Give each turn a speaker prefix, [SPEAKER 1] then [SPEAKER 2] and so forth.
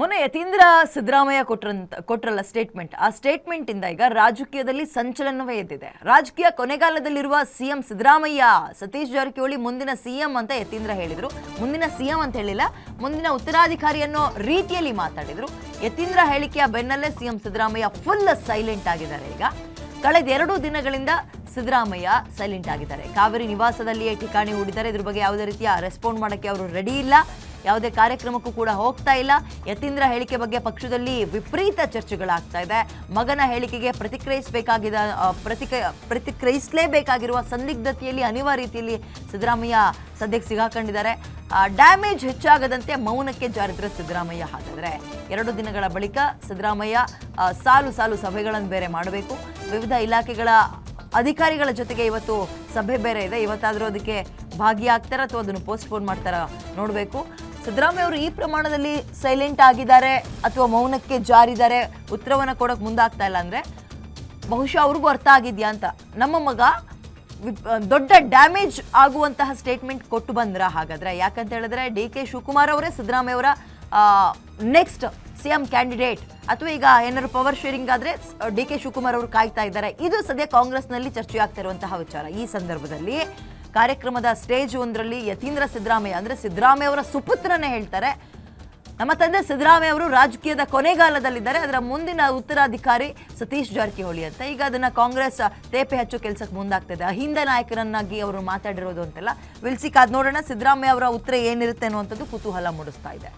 [SPEAKER 1] ಮೊನ್ನೆ ಯತೀಂದ್ರ ಸಿದ್ದರಾಮಯ್ಯ ಕೊಟ್ರಂತ ಕೊಟ್ರಲ್ಲ ಸ್ಟೇಟ್ಮೆಂಟ್ ಆ ಸ್ಟೇಟ್ಮೆಂಟ್ ಇಂದ ಈಗ ರಾಜಕೀಯದಲ್ಲಿ ಸಂಚಲನವೇ ಎದ್ದಿದೆ. ರಾಜಕೀಯ ಕೊನೆಗಾಲದಲ್ಲಿರುವ ಸಿಎಂ ಸಿದ್ದರಾಮಯ್ಯ, ಸತೀಶ್ ಜಾರಕಿಹೊಳಿ ಮುಂದಿನ ಸಿಎಂ ಅಂತ ಯತೀಂದ್ರ ಹೇಳಿದರು. ಮುಂದಿನ ಸಿಎಂ ಅಂತ ಹೇಳಿಲ್ಲ, ಮುಂದಿನ ಉತ್ತರಾಧಿಕಾರಿ ಅನ್ನೋ ರೀತಿಯಲ್ಲಿ ಮಾತಾಡಿದರು. ಯತೀಂದ್ರ ಹೇಳಿಕೆಯ ಬೆನ್ನಲ್ಲೇ ಸಿಎಂ ಸಿದ್ದರಾಮಯ್ಯ ಫುಲ್ ಸೈಲೆಂಟ್ ಆಗಿದ್ದಾರೆ ಈಗ. ಕಳೆದ ಎರಡು ದಿನಗಳಿಂದ ಸಿದ್ದರಾಮಯ್ಯ ಸೈಲೆಂಟ್ ಆಗಿದ್ದಾರೆ. ಕಾವೇರಿ ನಿವಾಸದಲ್ಲಿಯೇ ಠಿಕಾಣಿ ಹೂಡಿದ್ದಾರೆ. ಇದ್ರ ಬಗ್ಗೆ ಯಾವುದೇ ರೀತಿಯ ರೆಸ್ಪಾಂಡ್ ಮಾಡೋಕ್ಕೆ ಅವರು ರೆಡಿ ಇಲ್ಲ. ಯಾವುದೇ ಕಾರ್ಯಕ್ರಮಕ್ಕೂ ಕೂಡ ಹೋಗ್ತಾ ಇಲ್ಲ. ಯತೀಂದ್ರ ಹೇಳಿಕೆ ಬಗ್ಗೆ ಪಕ್ಷದಲ್ಲಿ ವಿಪರೀತ ಚರ್ಚೆಗಳಾಗ್ತಾ ಇದೆ. ಮಗನ ಹೇಳಿಕೆಗೆ ಪ್ರತಿಕ್ರಿಯಿಸಬೇಕಾಗಿದ ಪ್ರತಿಕ್ರಿಯ ಪ್ರತಿಕ, ಪ್ರತಿಕ್ರಿಯಿಸಲೇಬೇಕಾಗಿರುವ ಸಂದಿಗ್ಧತೆಯಲ್ಲಿ, ಅನಿವಾರ್ಯ ರೀತಿಯಲ್ಲಿ ಸಿದ್ದರಾಮಯ್ಯ ಸದ್ಯಕ್ಕೆ ಸಿಗಾಕೊಂಡಿದ್ದಾರೆ. ಡ್ಯಾಮೇಜ್ ಹೆಚ್ಚಾಗದಂತೆ ಮೌನಕ್ಕೆ ಜಾರಿದ್ರೆ ಸಿದ್ದರಾಮಯ್ಯ ಹಾಗಾದರೆ ಎರಡು ದಿನಗಳ ಬಳಿಕ ಸಿದ್ದರಾಮಯ್ಯ ಸಾಲು ಸಾಲು ಸಭೆಗಳನ್ನು ಬೇರೆ ಮಾಡಬೇಕು. ವಿವಿಧ ಇಲಾಖೆಗಳ ಅಧಿಕಾರಿಗಳ ಜೊತೆಗೆ ಇವತ್ತು ಸಭೆ ಬೇರೆ ಇದೆ. ಇವತ್ತಾದರೂ ಅದಕ್ಕೆ ಭಾಗಿಯಾಗ್ತಾರೆ ಅಥವಾ ಅದನ್ನು ಪೋಸ್ಟ್ಪೋನ್ ಮಾಡ್ತಾರ ನೋಡಬೇಕು. ಸಿದ್ದರಾಮಯ್ಯ ಅವರು ಈ ಪ್ರಮಾಣದಲ್ಲಿ ಸೈಲೆಂಟ್ ಆಗಿದ್ದಾರೆ ಅಥವಾ ಮೌನಕ್ಕೆ ಜಾರಿದ್ದಾರೆ, ಉತ್ತರವನ್ನು ಕೊಡೋಕೆ ಮುಂದಾಗ್ತಾ ಇಲ್ಲ ಅಂದರೆ ಬಹುಶಃ ಅವ್ರಿಗೂ ಅರ್ಥ ಆಗಿದ್ಯಾ ಅಂತ. ನಮ್ಮ ಮಗ ದೊಡ್ಡ ಡ್ಯಾಮೇಜ್ ಆಗುವಂತಹ ಸ್ಟೇಟ್ಮೆಂಟ್ ಕೊಟ್ಟು ಬಂದ್ರ ಹಾಗಾದ್ರೆ? ಯಾಕಂತ ಹೇಳಿದ್ರೆ ಡಿ ಕೆ ಶಿವಕುಮಾರ್ ಅವರೇ ಸಿದ್ದರಾಮಯ್ಯ ಅವರ ನೆಕ್ಸ್ಟ್ ಸಿ ಎಂ ಕ್ಯಾಂಡಿಡೇಟ್ ಅಥವಾ ಈಗ ಏನಾದ್ರು ಪವರ್ ಶೇರಿಂಗ್ ಆದರೆ ಡಿ ಕೆ ಶಿವಕುಮಾರ್ ಅವರು ಕಾಯ್ತಾ ಇದ್ದಾರೆ. ಇದು ಸದ್ಯ ಕಾಂಗ್ರೆಸ್ನಲ್ಲಿ ಚರ್ಚೆ ಆಗ್ತಿರುವಂತಹ ವಿಚಾರ. ಈ ಸಂದರ್ಭದಲ್ಲಿ ಕಾರ್ಯಕ್ರಮದ ಸ್ಟೇಜ್ ಒಂದರಲ್ಲಿ ಯತೀಂದ್ರ ಸಿದ್ದರಾಮಯ್ಯ. ಅಂದರೆ ಸಿದ್ದರಾಮಯ್ಯ ಅವರ ಸುಪುತ್ರನೇ ಹೇಳ್ತಾರೆ. ನಮ್ಮ ತಂದೆ ಸಿದ್ದರಾಮಯ್ಯ ಅವರು ರಾಜಕೀಯದ ಕೊನೆಗಾಲದಲ್ಲಿದ್ದಾರೆ. ಅದರ ಮುಂದಿನ ಉತ್ತರಾಧಿಕಾರಿ ಸತೀಶ್ ಜಾರಕಿಹೊಳಿ ಅಂತ. ಈಗ ಅದನ್ನು ಕಾಂಗ್ರೆಸ್ ತೇಪೆ ಹಚ್ಚು ಕೆಲಸಕ್ಕೆ ಮುಂದಾಗ್ತದೆ. ಅಹಿಂದ ನಾಯಕರನ್ನಾಗಿ ಅವರು ಮಾತಾಡಿರೋದು ಅಂತೆಲ್ಲ. ವಿಲ್ಸಿಕ್ ಅದು ನೋಡೋಣ. ಸಿದ್ದರಾಮಯ್ಯ ಅವರ ಉತ್ತರ ಏನಿರುತ್ತೆ ಅನ್ನುವಂಥದ್ದು ಕುತೂಹಲ ಮೂಡಿಸ್ತಾ ಇದೆ.